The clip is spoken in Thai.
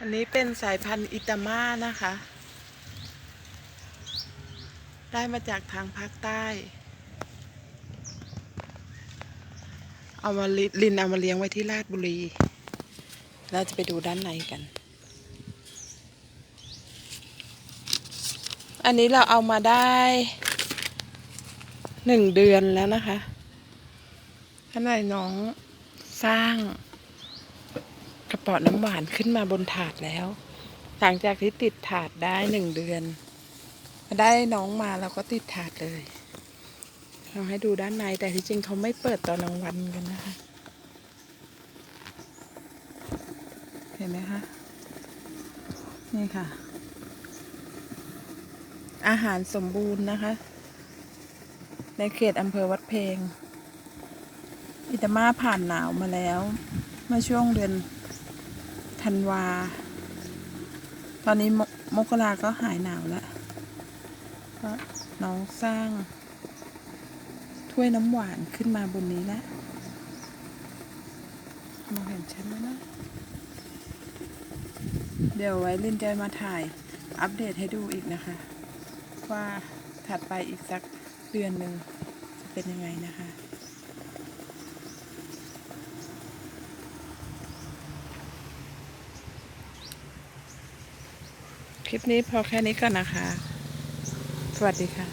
อันนี้เป็นสายพันธุ์อิตาม่านะคะ ได้มาจากทางภาคใต้ เอามาลิลินเอามาเลี้ยงไว้ที่ราชบุรี เราจะไปดูด้านในกัน อันนี้เราเอามาได้หนึ่งเดือนแล้วนะคะข้างในน้องสร้าง กระป๋อน้ำหวานขึ้นมาบนถาดแล้ว หลังจากที่ติดถาดได้หนึ่งเดือน ได้น้องมาเราก็ติดถาดเลยเราให้ดูด้านในแต่ที่จริงเขาไม่เปิดตอนกลางวันกันนะคะ เห็นไหมคะ นี่ค่ะ อาหารสมบูรณ์นะคะ ในเขตอำเภอวัดเพลง อิตามาผ่านหนาวมาแล้วเมื่อช่วงเดือน ธันวา ตอนนี้มกราก็หายหนาวแล้วเพราะน้องสร้าง ถ้วยน้ำหวานขึ้นมาบนนี้แล้วมองเห็นชัดไหมนะ เดี๋ยวไว้ลินจะมาถ่ายอัปเดตให้ดูอีกนะคะ ว่าถัดไปอีกสักเดือนหนึ่งจะเป็นยังไงนะคะ คลิปนี้พอแค่นี้ก่อนนะคะ สวัสดีค่ะ